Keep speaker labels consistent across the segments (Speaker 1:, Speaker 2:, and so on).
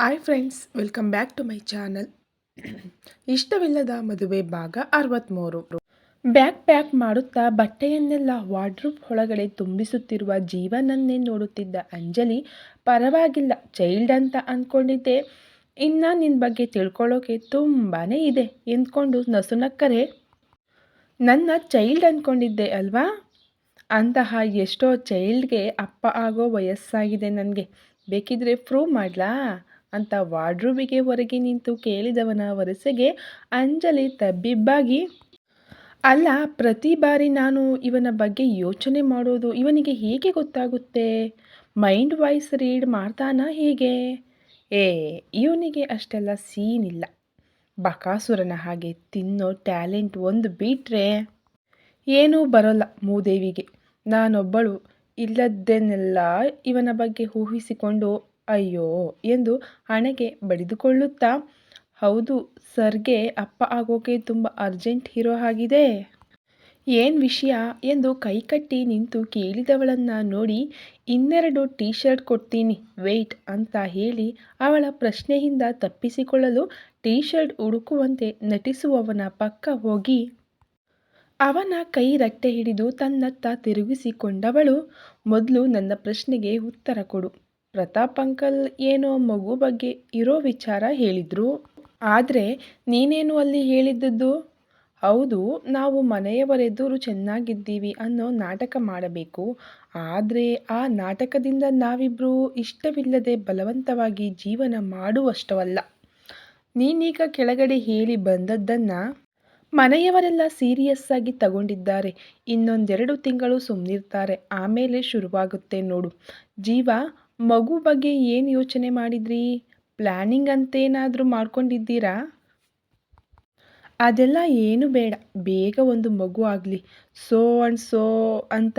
Speaker 1: Hi friends welcome back to my channel ಇಷ್ಟವಿಲ್ಲದ ಮದುವೆ ಭಾಗ ಅರವತ್ತ್ಮೂರು ಬ್ಯಾಗ್ ಪ್ಯಾಕ್ ಮಾಡುತ್ತಾ ಬಟ್ಟೆಯನ್ನೆಲ್ಲ ವಾರ್ಡ್ರೂಬ್ ಒಳಗಡೆ ತುಂಬಿಸುತ್ತಿರುವ ಜೀವನನ್ನೇ ನೋಡುತ್ತಿದ್ದ ಅಂಜಲಿ, ಪರವಾಗಿಲ್ಲ ಚೈಲ್ಡ್ ಅಂತ ಅಂದ್ಕೊಂಡಿದ್ದೆ ಇನ್ನು ನಿನ್ನ ಬಗ್ಗೆ ತಿಳ್ಕೊಳ್ಳೋಕೆ ತುಂಬಾ ಇದೆ ಎಂದ್ಕೊಂಡು ನಸುನಕ್ಕರೆ. ನನ್ನ ಚೈಲ್ಡ್ ಅಂದ್ಕೊಂಡಿದ್ದೆ ಅಲ್ವಾ? ಅಂತಹ ಎಷ್ಟೋ ಚೈಲ್ಡ್ಗೆ ಅಪ್ಪ ಆಗೋ ವಯಸ್ಸಾಗಿದೆ ನನಗೆ. ಬೇಕಿದ್ರೆ ಪ್ರೂವ್ ಮಾಡಲಾ? ಅಂತ ವಾರ್ಡ್ರೂಮಿಗೆ ಹೊರಗೆ ನಿಂತು ಕೇಳಿದವನ ವರಸೆಗೆ ಅಂಜಲಿ ತಬ್ಬಿಬ್ಬಾಗಿ, ಅಲ್ಲ, ಪ್ರತಿ ಬಾರಿ ನಾನು ಇವನ ಬಗ್ಗೆ ಯೋಚನೆ ಮಾಡೋದು ಇವನಿಗೆ ಹೇಗೆ ಗೊತ್ತಾಗುತ್ತೆ? ಮೈಂಡ್ ವಾಯ್ಸ್ ರೀಡ್ ಮಾಡ್ತಾನ ಹೇಗೆ? ಏ, ಇವನಿಗೆ ಅಷ್ಟೆಲ್ಲ ಸೀನ್ ಇಲ್ಲ. ಬಕಾಸುರನ ಹಾಗೆ ತಿನ್ನೋ ಟ್ಯಾಲೆಂಟ್ ಒಂದು ಬಿಟ್ರೆ ಏನೂ ಬರೋಲ್ಲ ಮೂದೇವಿಗೆ. ನಾನೊಬ್ಬಳು ಇಲ್ಲದ್ದನ್ನೆಲ್ಲ ಇವನ ಬಗ್ಗೆ ಊಹಿಸಿಕೊಂಡು ಅಯ್ಯೋ ಎಂದು ಹಣೆಗೆ ಬಡಿದುಕೊಳ್ಳುತ್ತಾ, ಹೌದು ಸರ್ಗೆ ಅಪ್ಪ ಆಗೋಕೆ ತುಂಬ ಅರ್ಜೆಂಟ್ ಹೀರೋ ಆಗಿದೆ. ಏನು ವಿಷಯ ಎಂದು ಕೈಕಟ್ಟಿ ನಿಂತು ಕೇಳಿದವಳನ್ನು ನೋಡಿ, ಇನ್ನೆರಡು ಟೀ ಶರ್ಟ್ ಕೊಡ್ತೀನಿ ವೆಯ್ಟ್ ಅಂತ ಹೇಳಿ ಅವಳ ಪ್ರಶ್ನೆಯಿಂದ ತಪ್ಪಿಸಿಕೊಳ್ಳಲು ಟೀ ಶರ್ಟ್ ಹುಡುಕುವಂತೆ ನಟಿಸುವವನ ಪಕ್ಕ ಹೋಗಿ. ಅವನ ಕೈ ರಟ್ಟೆ ಹಿಡಿದು ತನ್ನತ್ತ ತಿರುಗಿಸಿಕೊಂಡವಳು, ಮೊದಲು ನನ್ನ ಪ್ರಶ್ನೆಗೆ ಉತ್ತರ ಕೊಡು. ಪ್ರತಾಪ್ ಅಂಕಲ್ ಏನೋ ಮಗು ಬಗ್ಗೆ ಇರೋ ವಿಚಾರ ಹೇಳಿದ್ರು. ಆದರೆ ನೀನೇನು ಅಲ್ಲಿ ಹೇಳಿದ್ದದ್ದು? ಹೌದು, ನಾವು ಮನೆಯವರೆದುರು ಚೆನ್ನಾಗಿದ್ದೀವಿ ಅನ್ನೋ ನಾಟಕ ಮಾಡಬೇಕು. ಆದರೆ ಆ ನಾಟಕದಿಂದ ನಾವಿಬ್ಬರು ಇಷ್ಟವಿಲ್ಲದೆ ಬಲವಂತವಾಗಿ ಜೀವನ ಮಾಡುವಷ್ಟವಲ್ಲ. ನೀನೀಗ ಕೆಳಗಡೆ ಹೇಳಿ ಬಂದದ್ದನ್ನು ಮನೆಯವರೆಲ್ಲ ಸೀರಿಯಸ್ ಆಗಿ ತಗೊಂಡಿದ್ದಾರೆ. ಇನ್ನೊಂದೆರಡು ತಿಂಗಳು ಸುಮ್ಮನಿರ್ತಾರೆ ಆಮೇಲೆ ಶುರುವಾಗುತ್ತೆ ನೋಡು. ಜೀವ ಮಗು ಬಗ್ಗೆ ಏನು ಯೋಚನೆ ಮಾಡಿದ್ರಿ? ಪ್ಲ್ಯಾನಿಂಗ್ ಅಂತೇನಾದರೂ ಮಾಡ್ಕೊಂಡಿದ್ದೀರಾ? ಅದೆಲ್ಲ ಏನು ಬೇಡ. ಬೇಗ ಒಂದು ಮಗು ಆಗಲಿ. ಸೋ ಅಂಡ್ ಸೋ ಅಂತ.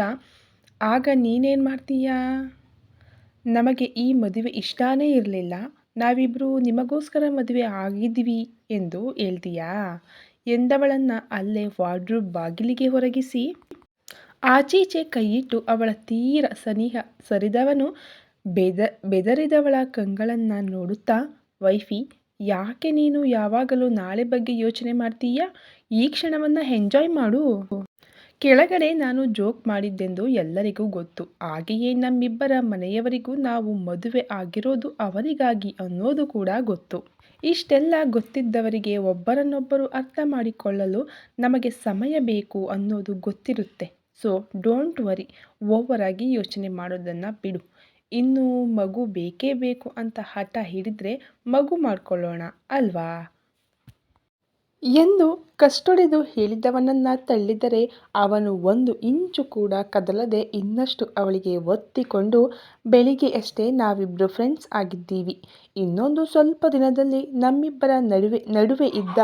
Speaker 1: ಆಗ ನೀನೇನು ಮಾಡ್ತೀಯಾ? ನಮಗೆ ಈ ಮದುವೆ ಇಷ್ಟನೇ ಇರಲಿಲ್ಲ. ನಾವಿಬ್ಬರು ನಿಮಗೋಸ್ಕರ ಮದುವೆ ಆಗಿದ್ವಿ ಎಂದು ಹೇಳ್ತೀಯಾ? ಎಂದವಳನ್ನು ಅಲ್ಲೇ ವಾರ್ಡ್ರೂಬ್ ಬಾಗಿಲಿಗೆ ಹೊರಗಿಸಿ. ಆಚೀಚೆ ಕೈಯಿಟ್ಟು ಅವಳ ತೀರ ಸನಿಹ ಸರಿದವನು ಬೆದ, ಬೆದರಿದವಳ ಕಂಗಳನ್ನು ನೋಡುತ್ತಾ, ವೈಫಿ, ಯಾಕೆ ನೀನು ಯಾವಾಗಲೂ ನಾಳೆ ಬಗ್ಗೆ ಯೋಚನೆ ಮಾಡ್ತೀಯಾ? ಈ ಕ್ಷಣವನ್ನು ಎಂಜಾಯ್ ಮಾಡು. ಕೆಳಗಡೆ ನಾನು ಜೋಕ್ ಮಾಡಿದ್ದೆಂದು ಎಲ್ಲರಿಗೂ ಗೊತ್ತು. ಹಾಗೆಯೇ ನಮ್ಮಿಬ್ಬರ ಮನೆಯವರಿಗೂ ನಾವು ಮದುವೆ ಆಗಿರೋದು ಅವರಿಗಾಗಿ ಅನ್ನೋದು ಕೂಡ ಗೊತ್ತು. ಇಷ್ಟೆಲ್ಲ ಗೊತ್ತಿದ್ದವರಿಗೆ ಒಬ್ಬರನ್ನೊಬ್ಬರು ಅರ್ಥ ಮಾಡಿಕೊಳ್ಳಲು ನಮಗೆ ಸಮಯ ಬೇಕು ಅನ್ನೋದು ಗೊತ್ತಿರುತ್ತೆ. So, don't worry. ಓವರಾಗಿ ಯೋಚನೆ ಮಾಡೋದನ್ನು ಬಿಡು. ಇನ್ನು ಮಗು ಬೇಕೇ ಬೇಕು ಅಂತ ಹಠ ಹಿಡಿದ್ರೆ ಮಗು ಮಾಡ್ಕೊಳ್ಳೋಣ ಅಲ್ವಾ? ಎಂದು ಕಷ್ಟೊಡೆದು ಹೇಳಿದವನನ್ನ ತಳ್ಳಿದರೆ ಅವನು ಒಂದು ಇಂಚು ಕೂಡ ಕದಲದೆ ಇನ್ನಷ್ಟು ಅವಳಿಗೆ ಒತ್ತಿಕೊಂಡು ಬೆಳಿಗ್ಗೆಯಷ್ಟೇ ನಾವಿಬ್ಬರು ಫ್ರೆಂಡ್ಸ್ ಆಗಿದ್ದೀವಿ. ಇನ್ನೊಂದು ಸ್ವಲ್ಪ ದಿನದಲ್ಲಿ ನಮ್ಮಿಬ್ಬರ ನಡುವೆ ನಡುವೆ ಇದ್ದ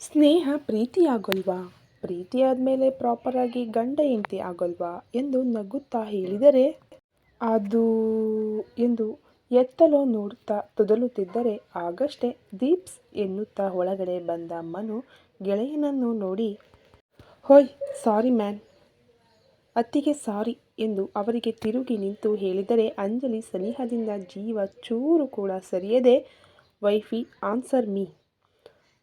Speaker 1: ಸ್ನೇಹ ಪ್ರೀತಿಯಾಗಲ್ವಾ? ಪ್ರೀತಿಯಾದ ಪ್ರೀತಿ ಆದಮೇಲೆ ಪ್ರಾಪರಾಗಿ ಗಂಡ ಹೆಂಡತಿ ಆಗೋಲ್ವಾ? ಎಂದು ನಗುತ್ತಾ ಹೇಳಿದರೆ ಅದು ಎಂದು ಎತ್ತಲೋ ನೋಡುತ್ತಾ ತೊದಲುತ್ತಿದ್ದರೆ ಆಗಷ್ಟೇ ದೀಪ್ಸ್ ಎನ್ನುತ್ತಾ ಒಳಗಡೆ ಬಂದ ಮನು ಗೆಳೆಯನನ್ನು ನೋಡಿ, ಹೋಯ್, ಸಾರಿ ಮ್ಯಾನ್. ಅತ್ತಿಗೆ ಸಾರಿ ಎಂದು ಅವರಿಗೆ ತಿರುಗಿ ನಿಂತು ಹೇಳಿದರೆ ಅಂಜಲಿ ಸನಿಹದಿಂದ ಜೀವ ಚೂರು ಕೂಡ ಸರಿಯದೆ, ವೈಫಿ, ಆನ್ಸರ್ ಮೀ.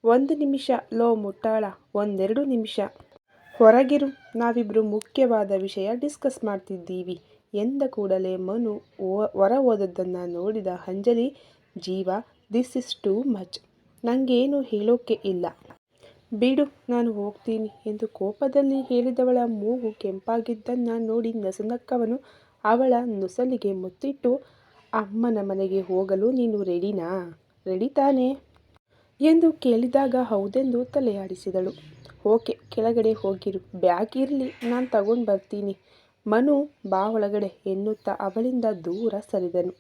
Speaker 1: ಒಂದು ನಿಮಿಷ, ಲೋ ಮುಟ್ಟಾಳ, ಒಂದೆರಡು ನಿಮಿಷ. ಹೊರಗಿರು ನಾವಿಬ್ಬರು ಮುಖ್ಯವಾದ ವಿಷಯ ಡಿಸ್ಕಸ್ ಮಾಡ್ತಿದ್ದೀವಿ. ಎಂದ ಕೂಡಲೇ ಮನು ಹೊರ ಹೋದದ್ದನ್ನು ನೋಡಿದ ಅಂಜಲಿ, ಜೀವ ದಿಸ್ ಇಸ್ ಟೂ ಮಚ್ ನನಗೇನು ಹೇಳೋಕ್ಕೆ ಇಲ್ಲ. ಬಿಡು, ನಾನು ಹೋಗ್ತೀನಿ ಎಂದು ಕೋಪದಲ್ಲಿ ಹೇಳಿದವಳ ಮೂಗು ಕೆಂಪಾಗಿದ್ದನ್ನು ನೋಡಿ ನಸುನಕ್ಕವನು ಅವಳ ನುಸಲಿಗೆ ಮುತ್ತಿಟ್ಟು, ಅಮ್ಮನ ಮನೆಗೆ ಹೋಗಲು ನೀನು ರೆಡಿನಾ? ರೆಡಿ ತಾನೆ? ಎಂದು ಕೇಳಿದಾಗ ಹೌದೆಂದು ತಲೆಯಾಡಿಸಿದಳು. ಓಕೆ, ಕೆಳಗಡೆ ಹೋಗಿರು. ಬ್ಯಾಗ್ ಇರಲಿ, ನಾನು ತಗೊಂಡು ಬರ್ತೀನಿ. ಮನು ಬಾ ಒಳಗಡೆ ಎನ್ನುತ್ತಾ ಅವಳಿಂದ ದೂರ ಸರಿದನು.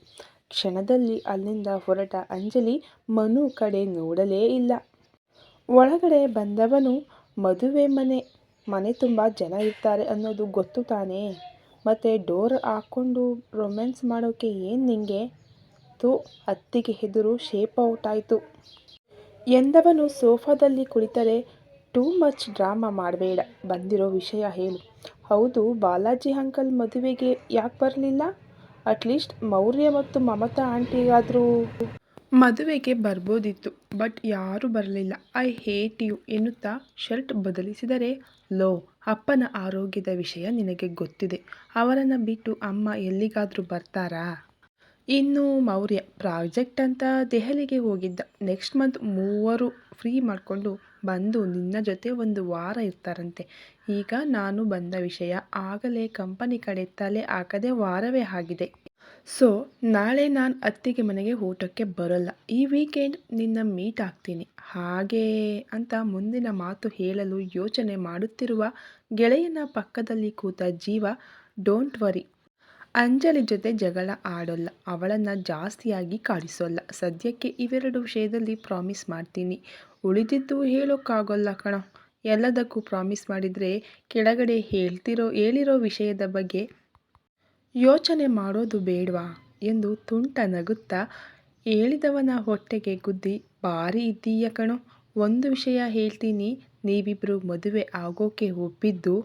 Speaker 1: ಕ್ಷಣದಲ್ಲಿ ಅಲ್ಲಿಂದ ಹೊರಟ ಅಂಜಲಿ ಮನು ಕಡೆ ನೋಡಲೇ ಇಲ್ಲ. ಒಳಗಡೆ ಬಂದವನು ಮದುವೆ ಮನೆ ಮನೆ ತುಂಬ ಜನ ಇರ್ತಾರೆ ಅನ್ನೋದು ಗೊತ್ತು ತಾನೇ? ಮತ್ತು ಡೋರ್ ಹಾಕ್ಕೊಂಡು ರೊಮ್ಯಾನ್ಸ್ ಮಾಡೋಕ್ಕೆ ಏನು ನಿಂಗೆ? ತೋ ಅತ್ತಿಗೆ ಹೆದರು ಶೇಪ್ ಔಟ್ ಆಯಿತು. ಎಂದವನು ಸೋಫಾದಲ್ಲಿ ಕುಳಿತರೆ ಟೂ ಮಚ್ ಡ್ರಾಮಾ ಮಾಡಬೇಡ, ಬಂದಿರೋ ವಿಷಯ ಹೇಳು. ಹೌದು, ಬಾಲಾಜಿ ಅಂಕಲ್ ಮದುವೆಗೆ ಯಾಕೆ ಬರಲಿಲ್ಲ? ಅಟ್ಲೀಸ್ಟ್ ಮೌರ್ಯ ಮತ್ತು ಮಮತಾ ಆಂಟಿಗಾದರೂ. ಮದುವೆಗೆ ಬರ್ಬೋದಿತ್ತು ಬಟ್ ಯಾರೂ ಬರಲಿಲ್ಲ. ಐ ಹೇಟ್ ಯು ಎನ್ನುತ್ತಾ ಶರ್ಟ್ ಬದಲಿಸಿದರೆ, ಲೋ, ಅಪ್ಪನ ಆರೋಗ್ಯದ ವಿಷಯ ನಿನಗೆ ಗೊತ್ತಿದೆ. ಅವರನ್ನು ಬಿಟ್ಟು ಅಮ್ಮ ಎಲ್ಲಿಗಾದರೂ ಬರ್ತಾರಾ? ಇನ್ನು ಮೌರ್ಯ ಪ್ರಾಜೆಕ್ಟ್ ಅಂತ ದೆಹಲಿಗೆ ಹೋಗಿದ್ದ. ನೆಕ್ಸ್ಟ್ ಮಂತ್ ಮೂವರು ಫ್ರೀ ಮಾಡಿಕೊಂಡು ಬಂದು ನಿನ್ನ ಜೊತೆ ಒಂದು ವಾರ ಇರ್ತಾರಂತೆ. ಈಗ ನಾನು ಬಂದ ವಿಷಯ ಆಗಲೇ ಕಂಪನಿ ಕಡೆ ತಲೆ ಹಾಕದೆ ವಾರವೇ ಆಗಿದೆ. ಸೊ, ನಾಳೆ ನಾನು ಅತ್ತಿಗೆ ಮನೆಗೆ ಊಟಕ್ಕೆ ಬರೋಲ್ಲ. ಈ ವೀಕೆಂಡ್ ನಿನ್ನ ಮೀಟ್ ಆಗ್ತೀನಿ. ಹಾಗೇ ಅಂತ ಮುಂದಿನ ಮಾತು ಹೇಳಲು ಯೋಚನೆ ಮಾಡುತ್ತಿರುವ ಗೆಳೆಯನ ಪಕ್ಕದಲ್ಲಿ ಕೂತ ಜೀವ ಡೋಂಟ್ ವರಿ ಅಂಜಲಿ ಜೊತೆ ಜಗಳ ಆಡೋಲ್ಲ. ಅವಳನ್ನು ಜಾಸ್ತಿಯಾಗಿ ಕಾಡಿಸೋಲ್ಲ. ಸದ್ಯಕ್ಕೆ ಇವೆರಡು ವಿಷಯದಲ್ಲಿ ಪ್ರಾಮಿಸ್ ಮಾಡ್ತೀನಿ. ಉಳಿದಿದ್ದು ಹೇಳೋಕ್ಕಾಗೋಲ್ಲ ಕಣ. ಎಲ್ಲದಕ್ಕೂ ಪ್ರಾಮಿಸ್ ಮಾಡಿದರೆ ಕೆಳಗಡೆ ಹೇಳ್ತಿರೋ, ಹೇಳಿರೋ ವಿಷಯದ ಬಗ್ಗೆ ಯೋಚನೆ ಮಾಡೋದು ಬೇಡವಾ? ಎಂದು ತುಂಟ ನಗುತ್ತಾ ಹೇಳಿದವನ ಹೊಟ್ಟೆಗೆ ಗುದ್ದಿ ಭಾರಿ ಇದ್ದೀಯ ಕಣೋ. ಒಂದು ವಿಷಯ ಹೇಳ್ತೀನಿ. ನೀವಿಬ್ಬರು ಮದುವೆ ಆಗೋಕೆ ಒಪ್ಪಿದ್ದು,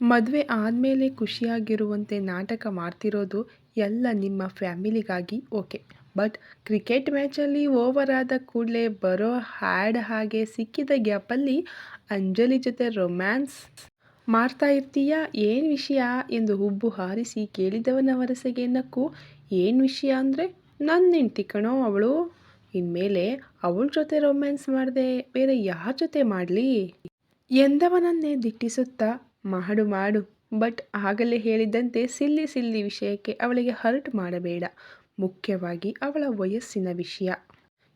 Speaker 1: ಮದುವೆ ಆದಮೇಲೆ ಖುಷಿಯಾಗಿರುವಂತೆ ನಾಟಕ ಮಾಡ್ತಿರೋದು ಎಲ್ಲ ನಿಮ್ಮ ಫ್ಯಾಮಿಲಿಗಾಗಿ ಓಕೆ. ಬಟ್ ಕ್ರಿಕೆಟ್ ಮ್ಯಾಚಲ್ಲಿ ಓವರ್ ಆದ ಕೂಡಲೇ ಬರೋ ಹ್ಯಾಡ್ ಹಾಗೆ ಸಿಕ್ಕಿದ ಗ್ಯಾಪಲ್ಲಿ ಅಂಜಲಿ ಜೊತೆ ರೊಮ್ಯಾನ್ಸ್ ಮಾಡ್ತಾ ಇರ್ತೀಯಾ? ಏನು ವಿಷಯ? ಎಂದು ಹುಬ್ಬು ಹಾರಿಸಿ ಕೇಳಿದವನ ವರಸೆಗೆ ನಕ್ಕು, ಏನು ವಿಷಯ ಅಂದರೆ ನನ್ನ ಹೆಂಡ್ತಿ ಕಣೋ ಅವಳು. ಇನ್ಮೇಲೆ ಅವಳ ಜೊತೆ ರೊಮ್ಯಾನ್ಸ್ ಮಾಡಿದೆ, ಬೇರೆ ಯಾರ ಜೊತೆ ಮಾಡಲಿ? ಎಂದವನನ್ನೇ ದಿಟ್ಟಿಸುತ್ತಾ? ಮಾಡು ಮಾಡು. ಬಟ್ ಆಗಲೇ ಹೇಳಿದಂತೆ ಸಿಲ್ಲಿ ಸಿಲ್ಲಿ ವಿಷಯಕ್ಕೆ ಅವಳಿಗೆ ಹರ್ಟ್ ಮಾಡಬೇಡ. ಮುಖ್ಯವಾಗಿ ಅವಳ ವಯಸ್ಸಿನ ವಿಷಯ.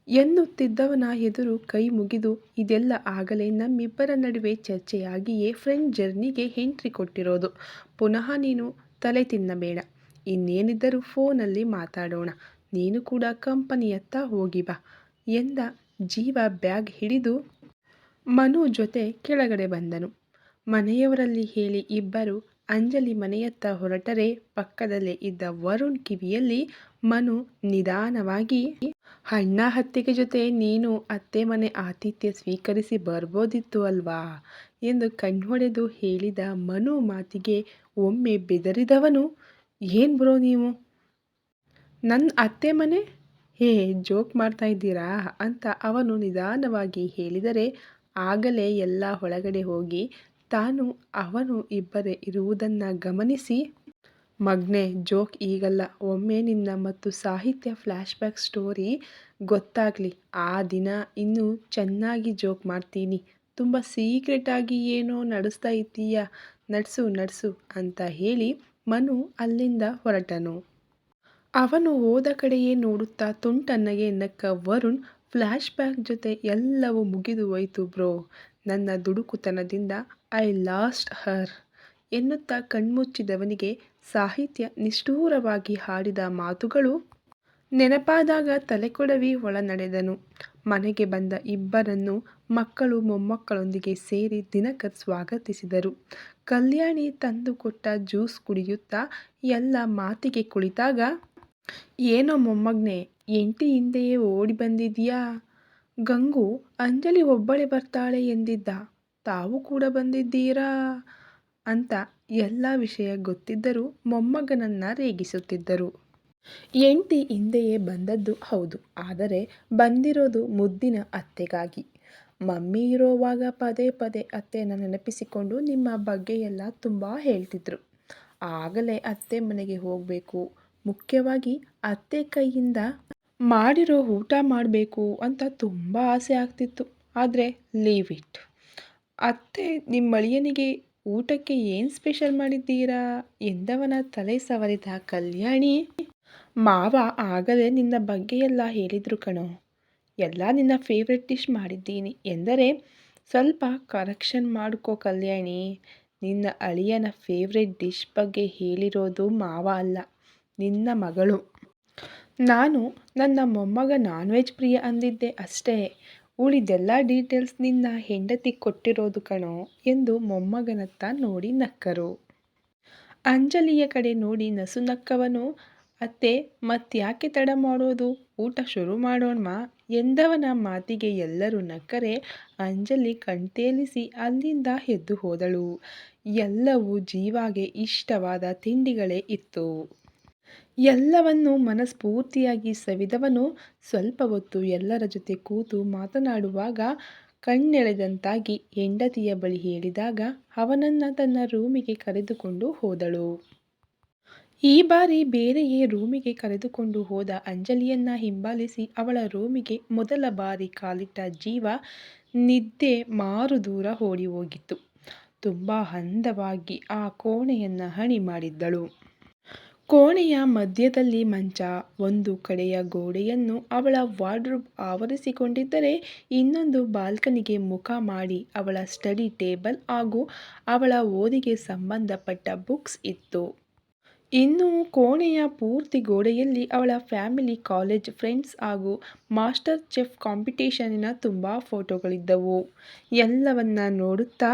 Speaker 1: ಎನ್ನುತ್ತಿದ್ದವನ ಎದುರು ಕೈ ಮುಗಿದು ಇದೆಲ್ಲ ಆಗಲೇ ನಮ್ಮಿಬ್ಬರ ನಡುವೆ ಚರ್ಚೆಯಾಗಿಯೇ ಫ್ರೆಂಡ್ ಜರ್ನಿಗೆ ಎಂಟ್ರಿ ಕೊಟ್ಟಿರೋದು. ಪುನಃ ನೀನು ತಲೆ ತಿನ್ನಬೇಡ. ಇನ್ನೇನಿದ್ದರೂ ಫೋನಲ್ಲಿ ಮಾತಾಡೋಣ. ನೀನು ಕೂಡ ಕಂಪನಿಯತ್ತ ಹೋಗಿ ಬಾ ಎಂದ ಜೀವ ಬ್ಯಾಗ್ ಹಿಡಿದು ಮನು ಜೊತೆ ಕೆಳಗಡೆ ಬಂದನು. ಮನೆಯವರಲ್ಲಿ ಹೇಳಿ ಇಬ್ಬರು ಅಂಜಲಿ ಮನೆಯತ್ತ ಹೊರಟರೆ ಪಕ್ಕದಲ್ಲೇ ಇದ್ದ ವರುಣ್ ಕಿವಿಯಲ್ಲಿ ಮನು ನಿಧಾನವಾಗಿ, ಅಣ್ಣ ಹತ್ತಿಗೆ ಜೊತೆ ನೀನು ಅತ್ತೆ ಮನೆ ಆತಿಥ್ಯ ಸ್ವೀಕರಿಸಿ ಬರ್ಬೋದಿತ್ತು ಅಲ್ವಾ? ಎಂದು ಕಣ್ಣೊಡೆದು ಹೇಳಿದ ಮನು ಮಾತಿಗೆ ಒಮ್ಮೆ ಬೆದರಿದವನು, ಏನು ಬ್ರೋ ನೀವು? ನನ್ನ ಅತ್ತೆ ಮನೆ? ಹೇ, ಜೋಕ್ ಮಾಡ್ತಾ ಇದ್ದೀರಾ? ಅಂತ ಅವನು ನಿಧಾನವಾಗಿ ಹೇಳಿದರೆ ಆಗಲೇ ಎಲ್ಲ ಒಳಗಡೆ ಹೋಗಿ ತಾನು ಅವನು ಇಬ್ಬರೇ ಇರುವುದನ್ನು ಗಮನಿಸಿ, ಮಗ್ನೆ, ಜೋಕ್ ಈಗಲ್ಲ. ಒಮ್ಮೆ ನಿನ್ನ ಮತ್ತು ಸಾಹಿತ್ಯ ಫ್ಲ್ಯಾಶ್ಬ್ಯಾಕ್ ಸ್ಟೋರಿ ಗೊತ್ತಾಗಲಿ. ಆ ದಿನ ಇನ್ನೂ ಚೆನ್ನಾಗಿ ಜೋಕ್ ಮಾಡ್ತೀನಿ. ತುಂಬ ಸೀಕ್ರೆಟಾಗಿ ಏನೋ ನಡೆಸ್ತಾ ಇದ್ದೀಯ? ನಡೆಸು ನಡೆಸು ಅಂತ ಹೇಳಿ ಮನು ಅಲ್ಲಿಂದ ಹೊರಟನು. ಅವನು ಹೋದ ಕಡೆಯೇ ನೋಡುತ್ತಾ ತುಂಟನ್ನಗೆ ನಕ್ಕ ವರುಣ್ ಫ್ಲ್ಯಾಶ್ಬ್ಯಾಕ್ ಜೊತೆ ಎಲ್ಲವೂ ಮುಗಿದು ಹೋಯಿತು ಬ್ರೋ. ನನ್ನ ದುಡುಕುತನದಿಂದ ಐ ಲಾಸ್ಟ್ ಹರ್ ಎನ್ನುತ್ತಾ ಕಣ್ಮುಚ್ಚಿದವನಿಗೆ ಸಾಹಿತ್ಯ ನಿಷ್ಠೂರವಾಗಿ ಹಾಡಿದ ಮಾತುಗಳು ನೆನಪಾದಾಗ ತಲೆಕೊಡವಿ ಒಳ ನಡೆದನು ಮನೆಗೆ ಬಂದ ಇಬ್ಬರನ್ನು ಮಕ್ಕಳು ಮೊಮ್ಮಕ್ಕಳೊಂದಿಗೆ ಸೇರಿ ದಿನಕರ್ ಸ್ವಾಗತಿಸಿದರು. ಕಲ್ಯಾಣಿ ತಂದು ಕೊಟ್ಟ ಜ್ಯೂಸ್ ಕುಡಿಯುತ್ತಾ ಎಲ್ಲ ಮಾತಿಗೆ ಕುಳಿತಾಗ, ಏನೋ ಮೊಮ್ಮಗ್ನೆ, ಎಂಟಿ ಹಿಂದೆಯೇ ಓಡಿ ಬಂದಿದ್ಯಾ? ಗಂಗು, ಅಂಜಲಿ ಒಬ್ಬಳೆ ಬರ್ತಾಳೆ ಎಂದಿದ್ದ. ತಾವು ಕೂಡ ಬಂದಿದ್ದೀರಾ? ಅಂತ ಎಲ್ಲ ವಿಷಯ ಗೊತ್ತಿದ್ದರೂ ಮೊಮ್ಮಗನನ್ನು ರೇಗಿಸುತ್ತಿದ್ದರು. ಎಂಟಿ ಹಿಂದೆಯೇ ಬಂದದ್ದು ಹೌದು, ಆದರೆ ಬಂದಿರೋದು ಮುದ್ದಿನ ಅತ್ತೆಗಾಗಿ. ಮಮ್ಮಿ ಇರೋವಾಗ ಪದೇ ಪದೇ ಅತ್ತೆಯನ್ನು ನೆನಪಿಸಿಕೊಂಡು ನಿಮ್ಮ ಬಗ್ಗೆ ಎಲ್ಲ ತುಂಬ ಹೇಳ್ತಿದ್ರು. ಆಗಲೇ ಅತ್ತೆ ಮನೆಗೆ ಹೋಗಬೇಕು, ಮುಖ್ಯವಾಗಿ ಅತ್ತೆ ಕೈಯಿಂದ ಮಾಡಿರೋ ಊಟ ಮಾಡಬೇಕು ಅಂತ ತುಂಬ ಆಸೆ ಆಗ್ತಿತ್ತು, ಆದರೆ ಲೀವ್ ಇಟ್ ಅತ್ತೆ ನಿಮ್ಮ ಅಳಿಯನಿಗೆ ಊಟಕ್ಕೆ ಏನು ಸ್ಪೆಷಲ್ ಮಾಡಿದ್ದೀರಾ? ಎಂದವನ ತಲೆ ಸವರಿದ ಕಲ್ಯಾಣಿ. ಮಾವ ಆಗಲೇ ನಿನ್ನ ಬಗ್ಗೆ ಎಲ್ಲ ಹೇಳಿದರು ಕಣೋ. ಎಲ್ಲ ನಿನ್ನ ಫೇವ್ರೆಟ್ ಡಿಶ್ ಮಾಡಿದ್ದೀನಿ. ಎಂದರೆ ಸ್ವಲ್ಪ ಕರೆಕ್ಷನ್ ಮಾಡ್ಕೋ ಕಲ್ಯಾಣಿ. ನಿನ್ನ ಅಳಿಯನ ಫೇವ್ರೆಟ್ ಡಿಶ್ ಬಗ್ಗೆ ಹೇಳಿರೋದು ಮಾವ ಅಲ್ಲ, ನಿನ್ನ ಮಗಳು. ನಾನು ನನ್ನ ಮೊಮ್ಮಗ ನಾನ್ ವೆಜ್ ಪ್ರಿಯ ಅಂದಿದ್ದೆ ಅಷ್ಟೇ. ಉಳಿದೆಲ್ಲ ಡೀಟೇಲ್ಸ್ ನಿನ್ನ ಹೆಂಡತಿ ಕೊಟ್ಟಿರೋದು ಕಣೋ ಎಂದು ಮೊಮ್ಮಗನತ್ತ ನೋಡಿ ನಕ್ಕರು. ಅಂಜಲಿಯ ಕಡೆ ನೋಡಿ ನಸು ನಕ್ಕವನು, ಅತ್ತೆ, ಮತ್ತ್ಯಾಕೆ ತಡ ಮಾಡೋದು? ಊಟ ಶುರು ಮಾಡೋಣ ಎಂದವನ ಮಾತಿಗೆ ಎಲ್ಲರೂ ನಕ್ಕರೆ ಅಂಜಲಿ ಕಣ್ತೇಲಿಸಿ ಅಲ್ಲಿಂದ ಎದ್ದು ಹೋದಳು. ಎಲ್ಲವೂ ಜೀವಾಗೆ ಇಷ್ಟವಾದ ತಿಂಡಿಗಳೇ ಇತ್ತು. ಎಲ್ಲವನ್ನೂ ಮನಸ್ಫೂರ್ತಿಯಾಗಿ ಸವಿದವನು ಸ್ವಲ್ಪ ಹೊತ್ತು ಎಲ್ಲರ ಜೊತೆ ಕೂತು ಮಾತನಾಡುವಾಗ ಕಣ್ಣೆಳೆದಂತಾಗಿ ಹೆಂಡತಿಯ ಬಳಿ ಹೇಳಿದಾಗ ಅವನನ್ನು ತನ್ನ ರೂಮಿಗೆ ಕರೆದುಕೊಂಡು ಹೋದಳು. ಈ ಬಾರಿ ಬೇರೆಯೇ ರೂಮಿಗೆ ಕರೆದುಕೊಂಡು ಹೋದ ಅಂಜಲಿಯನ್ನ ಹಿಂಬಾಲಿಸಿ ಅವಳ ರೂಮಿಗೆ ಮೊದಲ ಬಾರಿ ಕಾಲಿಟ್ಟ ಜೀವ ನಿದ್ದೆ ಮಾರು ದೂರ ಓಡಿ ಹೋಗಿತ್ತು. ತುಂಬ ಅಂದವಾಗಿ ಆ ಕೋಣೆಯನ್ನು ಹಣಿ ಮಾಡಿದ್ದಳು. ಕೋಣೆಯ ಮಧ್ಯದಲ್ಲಿ ಮಂಚ, ಒಂದು ಕಡೆಯ ಗೋಡೆಯನ್ನು ಅವಳ ವಾರ್ಡ್ರೋಬ್ ಆವರಿಸಿಕೊಂಡಿದ್ದರೆ ಇನ್ನೊಂದು ಬಾಲ್ಕನಿಗೆ ಮುಖ ಮಾಡಿ ಅವಳ ಸ್ಟಡಿ ಟೇಬಲ್ ಹಾಗೂ ಅವಳ ಓದಿಗೆ ಸಂಬಂಧಪಟ್ಟ ಬುಕ್ಸ್ ಇತ್ತು. ಇನ್ನು ಕೋಣೆಯ ಪೂರ್ತಿ ಗೋಡೆಯಲ್ಲಿ ಅವಳ ಫ್ಯಾಮಿಲಿ, ಕಾಲೇಜ್ ಫ್ರೆಂಡ್ಸ್ ಹಾಗೂ ಮಾಸ್ಟರ್ ಚೆಫ್ ಕಾಂಪಿಟೇಷನಿನ ತುಂಬ ಫೋಟೋಗಳಿದ್ದವು. ಎಲ್ಲವನ್ನ ನೋಡುತ್ತಾ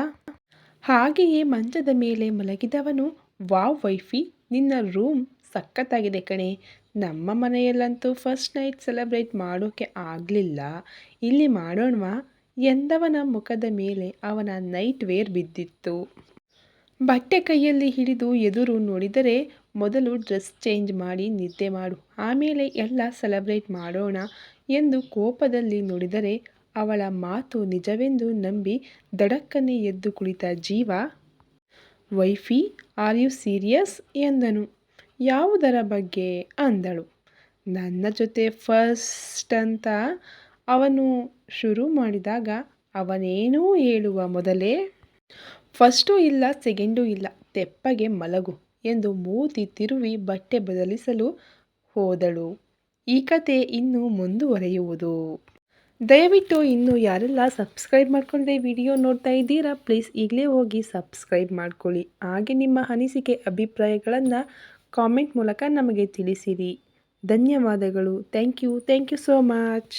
Speaker 1: ಹಾಗೆಯೇ ಮಂಚದ ಮೇಲೆ ಮಲಗಿದವನು ವಾವ್ ವೈಫಿ, ನಿನ್ನ ರೂಮ್ ಸಖತ್ತಾಗಿದೆ ಕಣೆ. ನಮ್ಮ ಮನೆಯಲ್ಲಂತೂ ಫಸ್ಟ್ ನೈಟ್ ಸೆಲೆಬ್ರೇಟ್ ಮಾಡೋಕ್ಕೆ ಆಗಲಿಲ್ಲ. ಇಲ್ಲಿ ಮಾಡೋಣವಾ? ಎಂದವನ ಮುಖದ ಮೇಲೆ ಅವನ ನೈಟ್ ವೇರ್ ಬಿದ್ದಿತ್ತು. ಬಟ್ಟೆ ಕೈಯಲ್ಲಿ ಹಿಡಿದು ಎದುರು ನೋಡಿದರೆ ಮೊದಲು ಡ್ರೆಸ್ ಚೇಂಜ್ ಮಾಡಿ ನಿದ್ದೆ ಮಾಡು, ಆಮೇಲೆ ಎಲ್ಲ ಸೆಲೆಬ್ರೇಟ್ ಮಾಡೋಣ ಎಂದು ಕೋಪದಲ್ಲಿ ನೋಡಿದರೆ ಅವಳ ಮಾತು ನಿಜವೆಂದು ನಂಬಿ ದಡಕ್ಕನೆ ಎದ್ದು ಕುಳಿತ ಜೀವ ವೈಫಿ, ಆರ್ ಯು ಸೀರಿಯಸ್? ಎಂದನು. ಯಾವುದರ ಬಗ್ಗೆ? ಅಂದಳು. ನನ್ನ ಜೊತೆ ಫಸ್ಟ್ ಅಂತ ಅವನು ಶುರು ಮಾಡಿದಾಗ ಅವನೇನೂ ಹೇಳುವ ಮೊದಲೇ, ಫಸ್ಟು ಇಲ್ಲ, ಸೆಕೆಂಡೂ ಇಲ್ಲ, ತೆಪ್ಪಗೆ ಮಲಗು ಎಂದು ಮೂತಿ ತಿರುವಿ ಬಟ್ಟೆ ಬದಲಿಸಲು ಹೋದಳು. ಈ ಕತೆ ಇನ್ನೂ ಮುಂದುವರೆಯುವುದು. ದಯವಿಟ್ಟು ಇನ್ನು ಯಾರೆಲ್ಲ ಸಬ್ಸ್ಕ್ರೈಬ್ ಮಾಡ್ಕೊಳ್ಳದೆ ವಿಡಿಯೋ ನೋಡ್ತಾ ಇದ್ದೀರಾ ಪ್ಲೀಸ್ ಈಗಲೇ ಹೋಗಿ ಸಬ್ಸ್ಕ್ರೈಬ್ ಮಾಡ್ಕೊಳ್ಳಿ. ಹಾಗೆ ನಿಮ್ಮ ಅನಿಸಿಕೆ, ಅಭಿಪ್ರಾಯಗಳನ್ನು ಕಾಮೆಂಟ್ ಮೂಲಕ ನಮಗೆ ತಿಳಿಸಿರಿ. ಧನ್ಯವಾದಗಳು. Thank you thank you so much